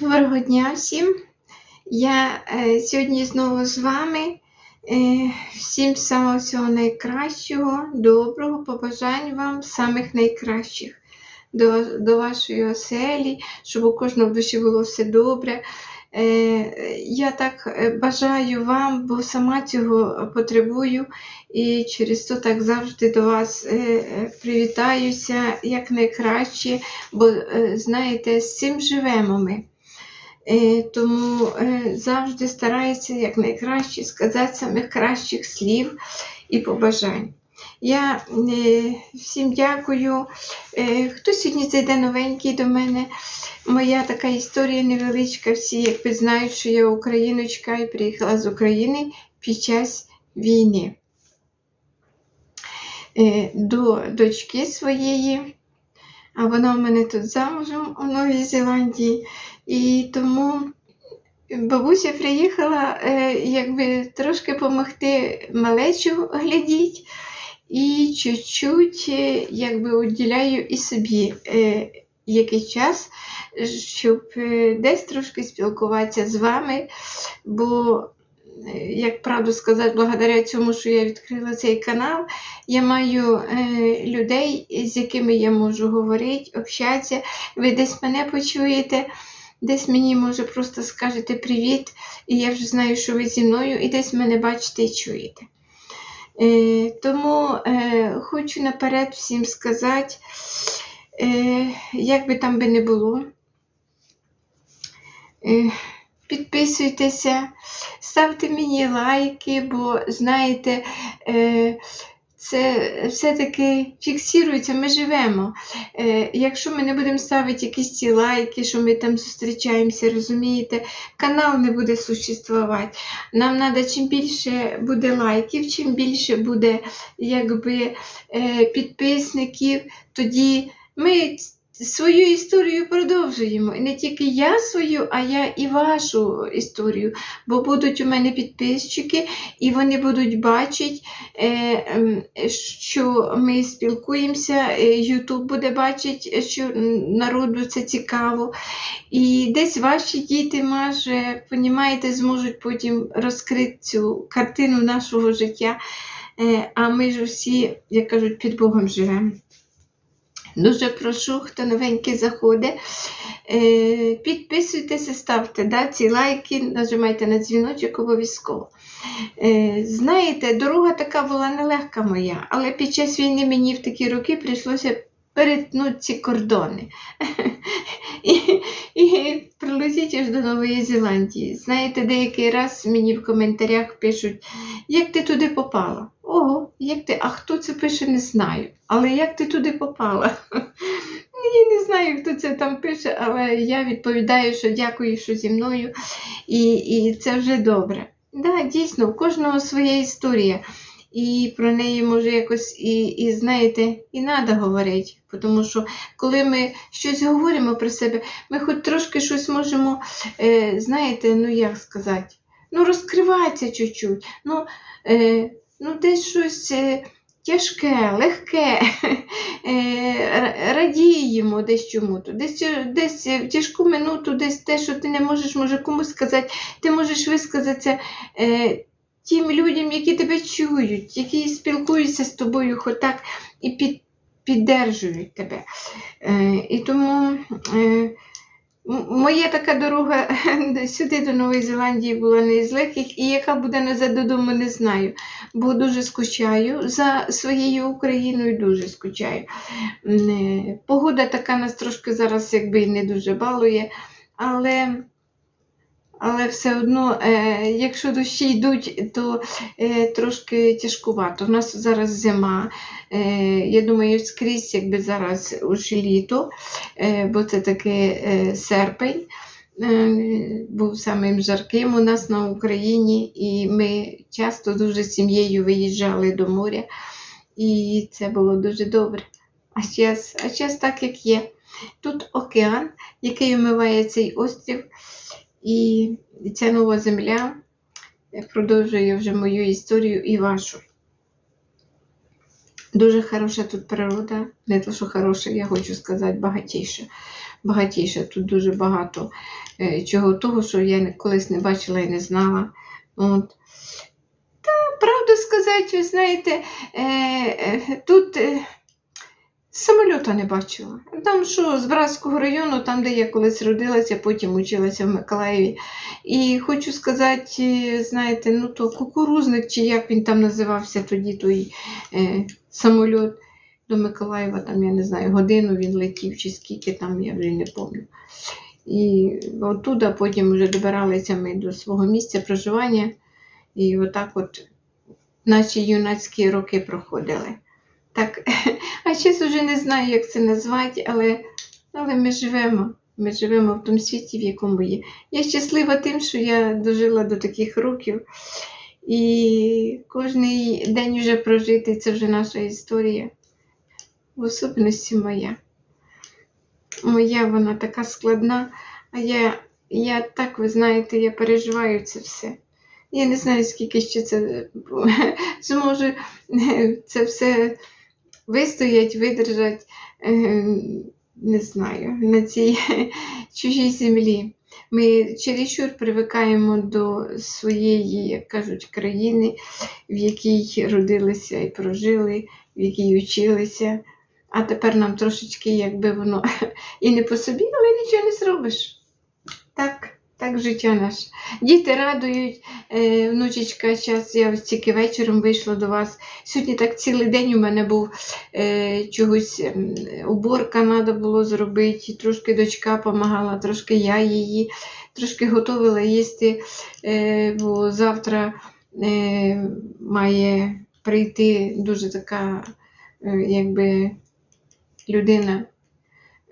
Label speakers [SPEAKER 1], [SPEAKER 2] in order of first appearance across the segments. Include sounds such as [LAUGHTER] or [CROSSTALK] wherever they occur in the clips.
[SPEAKER 1] Доброго дня всім. Я е, сьогодні знову з вами. Е, всім самого всього найкращого, доброго, побажань вам самих найкращих до, до вашої оселі, щоб у кожного в душі було все добре. Е, я так е, бажаю вам, бо сама цього потребую, і через то так завжди до вас е, е, привітаюся якнайкраще, бо е, знаєте, з цим живемо ми. Е, Тому е, завжди стараюся якнайкраще сказати самих кращих слів і побажань. Я е, всім дякую. Хто сьогодні зайде новенький до мене? Моя така історія невеличка. Всі якби знають, що я україночка і приїхала з України під час війни. До дочки своєї, а вона у мене тут замужем у Новій Зеландії. І тому бабуся приїхала е, якби трошки допомогти малечу глядіть, і чуть-чуть е, якби уділяю і собі е, який час, щоб е, десь трошки спілкуватися з вами, бо, як правду сказати, благодаря цьому, що я відкрила цей канал, я маю е, людей, з якими я можу говорити, общатися. Ви десь мене почуєте. Десь мені, може, просто скажете привіт, і я вже знаю, що ви зі мною, і десь мене бачите і чуєте. Е, тому е, хочу наперед всім сказати, е, як би там би не було, е, підписуйтеся, ставте мені лайки, бо знаєте, е, це все-таки фіксується, ми живемо. Е, якщо ми не будемо ставити якісь ці лайки, що ми там зустрічаємося, розумієте, канал не буде существувати. Нам треба чим більше буде лайків, чим більше буде якби, е, підписників, тоді ми свою історію продовжуємо. І не тільки я свою, а я і вашу історію. Бо будуть у мене підписчики, і вони будуть бачити, е, ем, що ми спілкуємося, Ютуб буде бачити, що народу це цікаво. І десь ваші діти, може, понімаєте, зможуть потім розкрити цю картину нашого життя. Е, А ми ж усі, як кажуть, під Богом живемо. Дуже прошу, хто новенький заходить, е, підписуйтеся, ставте да, ці лайки, нажимайте на дзвіночок обов'язково. Е, Знаєте, дорога така була нелегка моя, але під час війни мені в такі роки прийшлося перетнути ці кордони [LAUGHS] і, і прилетіти аж до Нової Зеландії. Знаєте, деякий раз мені в коментарях пишуть, як ти туди попала? Як ти, а хто це пише, не знаю. Але як ти туди попала? Я не знаю, хто це там пише, але я відповідаю, що дякую, що зі мною, і, і це вже добре. Да, дійсно, у кожного своя історія. І про неї може якось і, і знаєте, і треба говорити. Тому що коли ми щось говоримо про себе, ми хоч трошки щось можемо, е, знаєте, ну як сказати, ну розкриватися чуть-чуть. Ну, е, ну десь щось е, тяжке, легке, [LAUGHS] е, радіємо десь чому-то, десь, е, десь в тяжку минуту, десь те, що ти не можеш може комусь сказати, ти можеш висказатися. Тим людям, які тебе чують, які спілкуються з тобою хоч так і під, піддержують тебе. І тому м- моя така дорога [LAUGHS] сюди до Нової Зеландії була не з легких, і яка буде назад додому, не знаю. Бо дуже скучаю за своєю Україною, дуже скучаю. Е, Погода така нас трошки зараз якби й не дуже балує, але. Але все одно, е, якщо дощі йдуть, то е, трошки тяжкувато. У нас зараз зима. Е, я думаю, скрізь, якби зараз уже літо, бо це таки серпень. Був самим жарким у нас на Україні, і ми часто дуже з сім'єю виїжджали до моря, і це було дуже добре. А зараз, а так, як є. Тут океан, який омиває цей острів. І ця нова земля продовжує вже мою історію і вашу. Дуже хороша тут природа. Не то, що хороша, я хочу сказати, багатіша. Багатіша. Тут дуже багато е, чого того, що я колись не бачила і не знала. От. Та, правду сказати, ви знаєте, е, е, тут е, самольота не бачила. Там що, з Братського району, там, де я колись родилася, потім училася в Миколаєві. І хочу сказати, е, знаєте, ну то кукурузник, чи як він там називався тоді, той е, самольот до Миколаєва, там, я не знаю, годину він летів, чи скільки там, я вже не пам'ятаю. І оттуда потім вже добиралися ми до свого місця проживання. І отак от наші юнацькі роки проходили. Так, [LAUGHS] а зараз вже не знаю, як це назвати, але, але ми живемо. Ми живемо в тому світі, в якому є. Я щаслива тим, що я дожила до таких років. І кожний день вже прожитий це вже наша історія. В особливості моя. Моя вона така складна, а я, я так, ви знаєте, я переживаю це все. Я не знаю, скільки ще це [LAUGHS] зможу це все вистоять, видержать, е, не знаю, на цій [LAUGHS] чужій землі. Ми чересчур привикаємо до своєї, як кажуть, країни, в якій родилися і прожили, в якій училися. А тепер нам трошечки, якби воно [LAUGHS] і не по собі, але нічого не зробиш. Так, так життя наше. Діти радують, е, внучечка, зараз я ось тільки вечором вийшла до вас. Сьогодні так цілий день у мене був е, чогось ем, уборка треба було зробити. Трошки дочка допомагала, трошки я її, трошки готувала їсти, е, бо завтра е, має прийти дуже така, е, якби людина.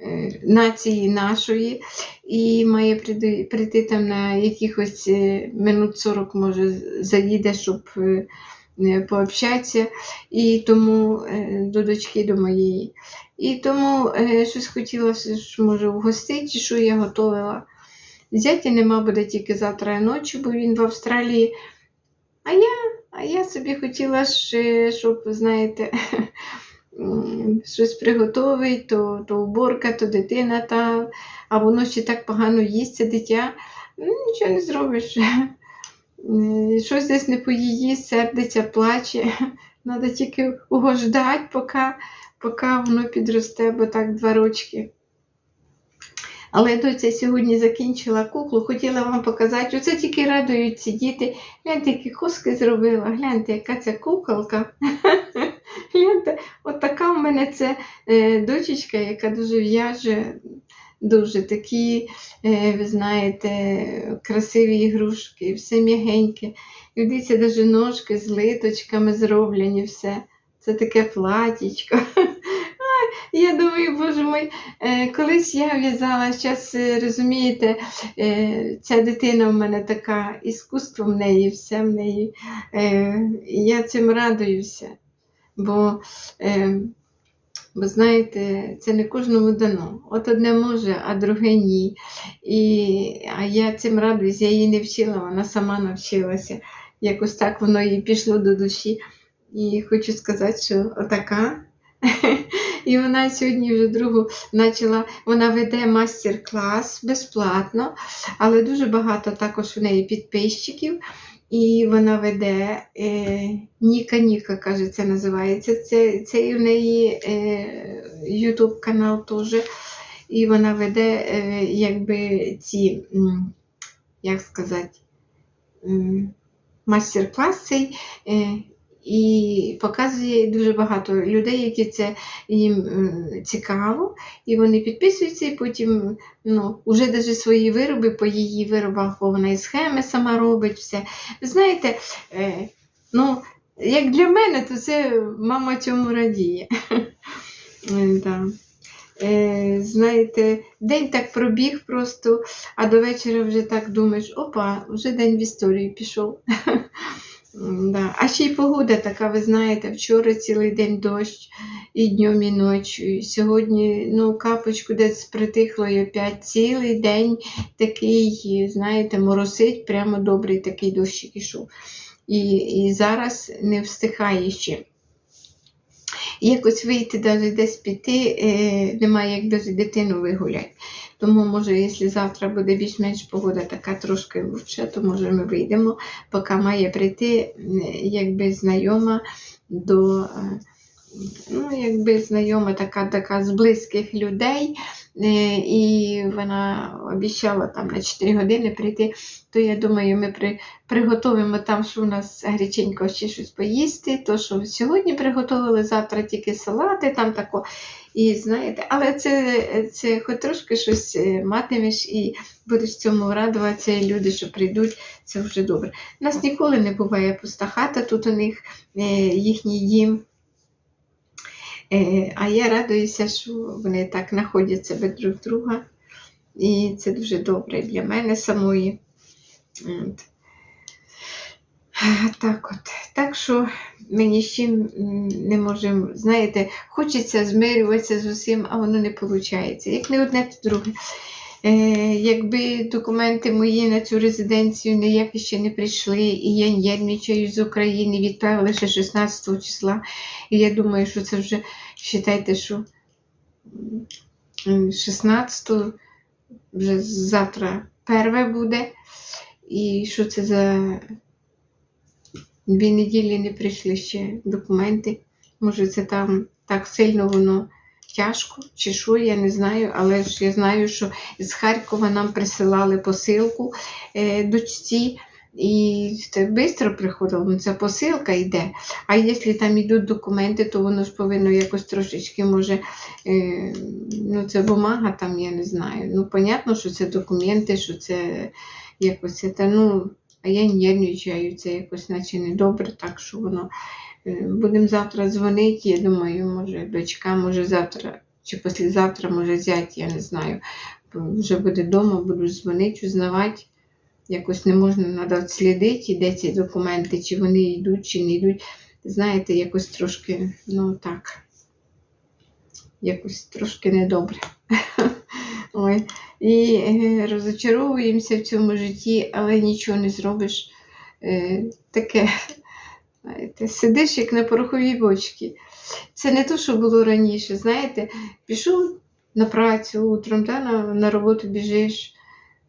[SPEAKER 1] Е, Нації нашої, і має прийти, прийти там на якихось е, минут 40, може, заїде, щоб е, пообщатися, і тому до дочки до моєї. І тому щось хотіла, ж, може, вгостити, що я готувала. Зятя нема буде тільки завтра ночі, бо він в Австралії. А я, а я собі хотіла, щоб, знаєте, [LAUGHS] щось приготувати, то, то уборка, то дитина, та, а воно ще так погано їсться дитя. Ну, нічого не зробиш. [LAUGHS] Е, Щось десь не поїї, сердиться, плаче. [LAUGHS] Треба тільки угождати, поки, поки воно підросте, бо так два рочки. Але доця сьогодні закінчила куклу, хотіла вам показати. Оце тільки радують ці діти. Гляньте, які коски зробила. Гляньте, яка це куколка. [LAUGHS] Гляньте, от така в мене це дочечка, яка дуже в'яже, дуже такі, е, ви знаєте, красиві ігрушки, все м'ягеньке. І дивіться, навіть ножки з литочками зроблені, все. Це таке платічко. [LAUGHS] Я думаю, боже мой, е, колись я в'язала, зараз розумієте, е, ця дитина в мене така, іскусство в неї, все в неї. Я цим радуюся. Бо, е, бо знаєте, це не кожному дано. От одне може, а друге ні. І, а я цим радуюсь, я її не вчила, вона сама навчилася. Якось так воно їй пішло до душі. І хочу сказати, що отака. [LAUGHS] І вона сьогодні вже другу почала, вона веде мастер-клас безплатно, але дуже багато також в неї підписчиків. І вона веде е, Ніка Ніка, каже, це називається. Це, це і в неї е, YouTube канал теж. І вона веде е, якби ці, як сказати, м, мастер-класи. Е, і показує дуже багато людей, які це їм цікаво, і вони підписуються, і потім ну, вже навіть свої вироби по її виробах, бо вона і схеми сама робить все. Ви знаєте, е, ну, як для мене, то це мама цьому радіє. Е, знаєте, день так пробіг просто, а до вечора вже так думаєш, опа, вже день в історію пішов. Да. А ще й погода така, ви знаєте, вчора цілий день дощ і днем, і ночі. Сьогодні ну, капочку десь притихло і опять цілий день такий, знаєте, моросить, прямо добрий такий дощик ішов. І, і зараз не встихає ще. Якось вийти, навіть десь піти, е, немає як дитину вигуляти. Тому, може, якщо завтра буде більш-менш погода така трошки лучше, то може ми вийдемо, поки має прийти якби знайома до. Ну, якби знайома така, така з близьких людей, е, і вона обіцяла там на 4 години прийти, то я думаю, ми при, приготуємо там, що у нас гаряченько ще щось поїсти, то що сьогодні приготували, завтра тільки салати, там тако. І знаєте, але це, це хоч трошки щось е, матимеш і будеш цьому радуватися, і люди, що прийдуть, це вже добре. У нас ніколи не буває пуста хата, тут у них е, їхній дім. Е, а я радуюся, що вони так знаходять себе друг друга. І це дуже добре для мене самої. От. Так от. Так що ми ні з чим не можемо, знаєте, хочеться змирюватися з усім, а воно не виходить. Як не одне, то друге. Е, якби документи мої на цю резиденцію ніякі ще не прийшли, і я нервничаю з України, відправили ще 16 числа. І я думаю, що це вже, вважайте, що 16 вже завтра перве буде. І що це за дві неділі не прийшли ще документи. Може, це там так сильно воно тяжко, чи що, я не знаю, але ж я знаю, що з Харкова нам присилали посилку е, дочці. І швидко приходило, ну ця посилка йде. А якщо там йдуть документи, то воно ж повинно якось трошечки, може, е, ну це бумага там, я не знаю. Ну, понятно, що це документи, що це якось це, ну, а я нервничаю, це якось наче недобре, так що воно. Е, Будемо завтра дзвонити, я думаю, може дочка, може завтра чи післязавтра, може зять, я не знаю. Вже буде вдома, буду дзвонити, узнавати. Якось не можна треба слідити, де ці документи, чи вони йдуть, чи не йдуть. Знаєте, якось трошки, ну так, якось трошки недобре. [LAUGHS] Ой. І е, розочаровуємося в цьому житті, але нічого не зробиш. Е, таке, знаєте, сидиш як на пороховій бочці. Це не те, що було раніше. Знаєте, пішов на працю утром, та, на, на роботу біжиш.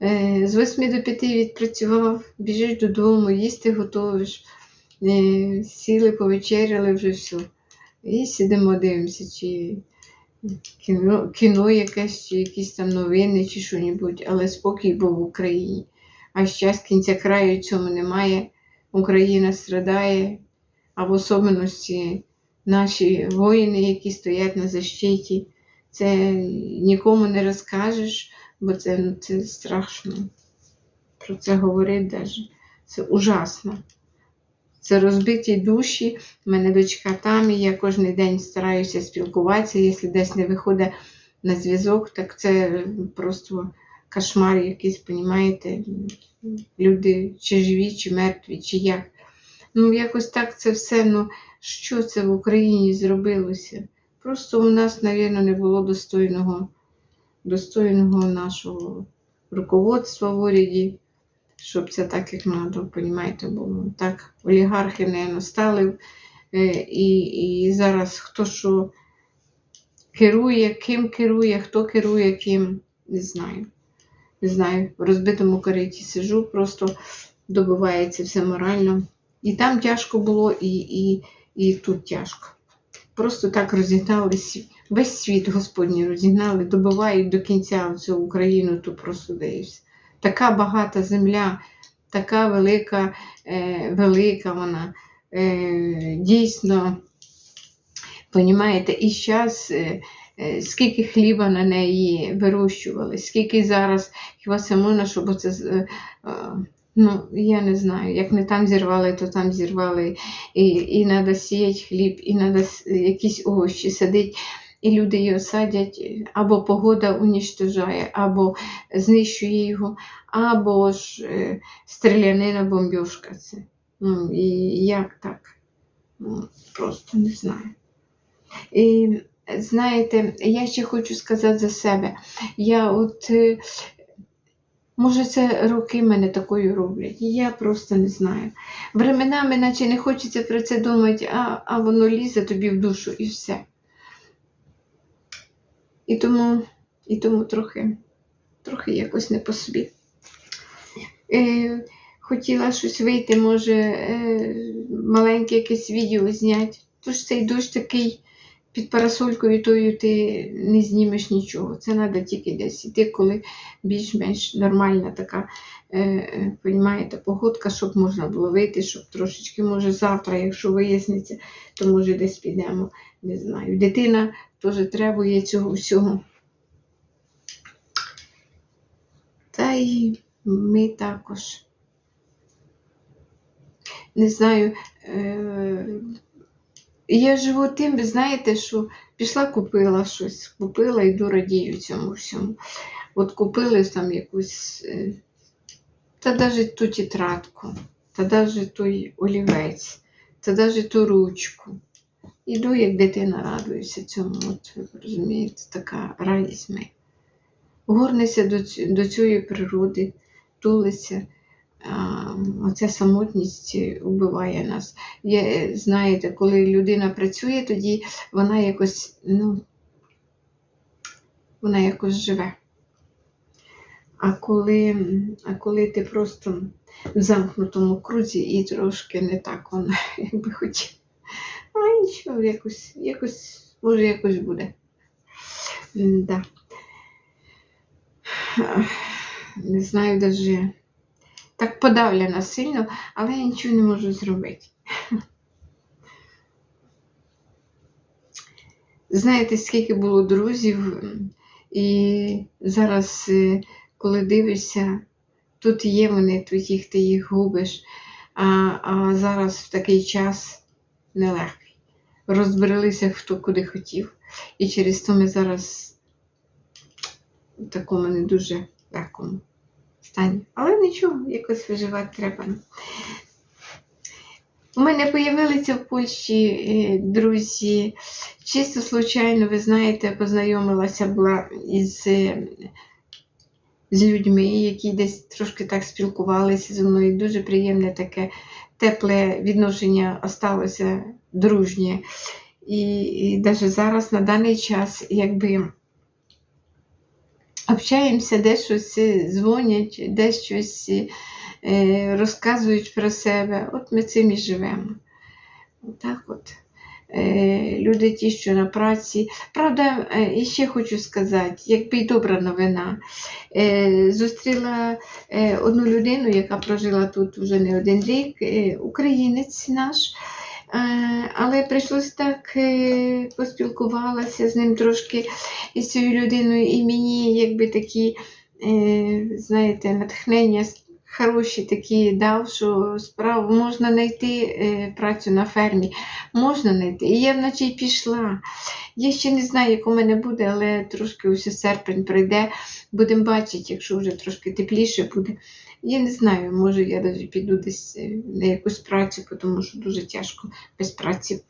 [SPEAKER 1] Е, З 8 до 5 відпрацював, біжиш додому, їсти готовиш, Е, сіли, повечеряли вже все. І сидимо, дивимося, чи кіно, кіно якесь, чи якісь там новини, чи що-небудь, але спокій був в Україні. А зараз кінця краю цьому немає. Україна страдає, а в особливості наші воїни, які стоять на защиті. Це нікому не розкажеш, бо це, це страшно. Про це говорити навіть. Це ужасно. Це розбиті душі. У мене дочка там, і я кожен день стараюся спілкуватися. Якщо десь не виходить на зв'язок, так це просто кошмар якийсь, понімаєте? Люди чи живі, чи мертві, чи як. Ну, якось так це все, ну, що це в Україні зробилося? Просто у нас, мабуть, не було достойного, достойного нашого руководства в уряді, щоб це так, як треба, розумієте, було. Так, олігархи не настали, е, і, і зараз хто що керує, ким керує, хто керує, ким, не знаю. Не знаю, в розбитому кориті сижу, просто добивається все морально. І там тяжко було, і, і, і тут тяжко. Просто так розігнали весь світ Господній розігнали, добивають до кінця цю Україну, то просто даєшся. Така багата земля, така велика, е, велика вона. Е, дійсно, понімаєте, і зараз е, е, скільки хліба на неї вирощували, скільки зараз хіба це можна, щоб це. е, е, Ну, я не знаю, як не там зірвали, то там зірвали. І, і треба сіяти хліб, і треба якісь овочі садити. І люди його садять, або погода унічтожає, або знищує його, або ж е, стрілянина бомбьошка це. Ну, і як так? Ну, просто не знаю. І знаєте, я ще хочу сказати за себе. Я от е, Може, це роки мене такою роблять. Я просто не знаю. Временами, наче не хочеться про це думати, а, а воно лізе тобі в душу і все. І тому, і тому трохи, трохи якось не по собі. Е, хотіла щось вийти, може, е, маленьке якесь відео зняти. Тож цей дощ такий під парасолькою тою ти не знімеш нічого. Це треба тільки десь іти, коли більш-менш нормальна така, е, е, погодка, щоб можна було вийти, щоб трошечки, може, завтра, якщо виясниться, то може десь підемо. Не знаю. Дитина теж требує цього всього. Та й ми також. Не знаю. Я живу тим, ви знаєте, що пішла, купила щось, купила йду радію цьому всьому. От купили там якусь, е, та навіть ту тетрадку, та навіть той олівець, та навіть ту ручку. Іду, як дитина радуюся цьому, от ви розумієте, така радість моя. Горнися до цієї природи, тулися. Оця самотність вбиває нас. Є, знаєте, коли людина працює, тоді вона якось, ну, вона якось живе. А коли, а коли ти просто в замкнутому крузі і трошки не так вона, [LAUGHS] як би хотів. А нічого, якось, якось, може, якось буде. Да. Не знаю даже. Так подавлена сильно, але я нічого не можу зробити. [LAUGHS] Знаєте, скільки було друзів, і зараз, е, коли дивишся, тут є вони, тут їх ти їх губиш, а, а зараз в такий час нелегкий. Розбрелися хто куди хотів. І через то ми зараз в такому не дуже легкому стані. Але нічого, якось виживати треба. У мене з'явилися в Польщі е, друзі. Чисто случайно, ви знаєте, познайомилася була із, е, з людьми, які десь трошки так спілкувалися зі мною. Дуже приємне таке тепле відношення осталося дружнє. І навіть зараз на даний час, якби общаємося, де щось е, дзвонять, де щось е, розказують про себе. От ми цим і живемо. Отак от. Е, люди ті, що на праці. Правда, е, і ще хочу сказати, якби й добра новина. Е, зустріла е, одну людину, яка прожила тут вже не один рік, е, українець наш. Е, Але прийшлось так, е, поспілкувалася з ним трошки із цією людиною, і мені якби такі, е, знаєте, натхнення хороші такі дав, що справу можна знайти працю на фермі, можна знайти. І я й пішла. Я ще не знаю, як у мене буде, але трошки ось серпень прийде. Будемо бачити, якщо вже трошки тепліше буде. Я не знаю, може я навіть піду десь е, на якусь працю, тому що дуже тяжко без праці.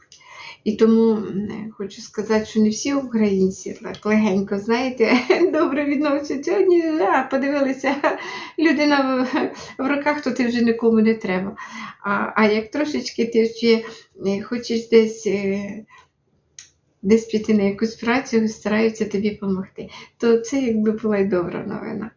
[SPEAKER 1] І тому хочу сказати, що не всі українці так легенько, знаєте, [LAUGHS] добре відносяться. Сьогодні а, подивилися, [LAUGHS] людина в, руках, то ти вже нікому не треба. А, а як трошечки ти ще е, хочеш десь. е, Десь піти на якусь працю, стараються тобі допомогти. То це якби була й добра новина.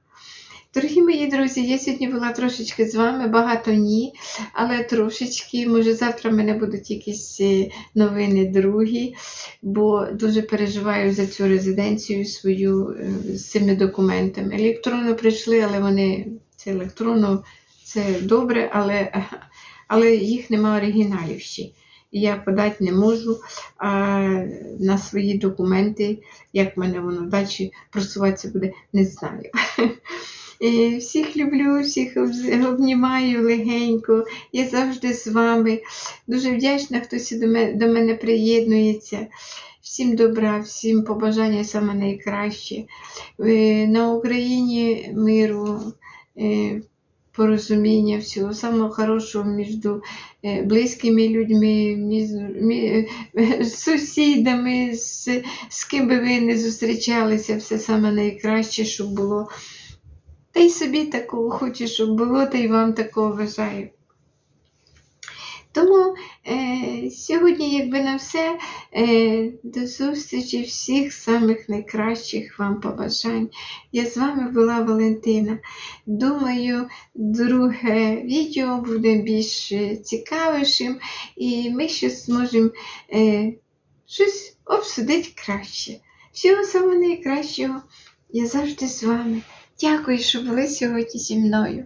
[SPEAKER 1] Дорогі мої друзі, я сьогодні була трошечки з вами, багато ні, але трошечки, може, завтра в мене будуть якісь е, новини другі, бо дуже переживаю за цю резиденцію свою е, з цими документами. Електронно прийшли, але вони це електронно це добре, але, [LAUGHS] але їх нема оригіналів ще. Я подати не можу а, на свої документи, як в мене воно далі просуватися буде, не знаю. [LAUGHS] Е, Всіх люблю, всіх обнімаю легенько. Я завжди з вами. Дуже вдячна, хтось до мене, приєднується. Всім добра, всім побажання саме найкраще. Е, На Україні миру, е, порозуміння, всього самого хорошого між близькими людьми, між, сусідами, з, з ким би ви не зустрічалися, все саме найкраще, щоб було. Та й собі такого хочу, щоб було, та й вам такого бажаю. Тому е, сьогодні, якби на все, е, до зустрічі всіх самих найкращих вам побажань. Я з вами була Валентина. Думаю, друге відео буде більш цікавішим, і ми ще зможемо е, щось обсудити краще. Всього самого найкращого. Я завжди з вами. Дякую, що були сьогодні зі мною.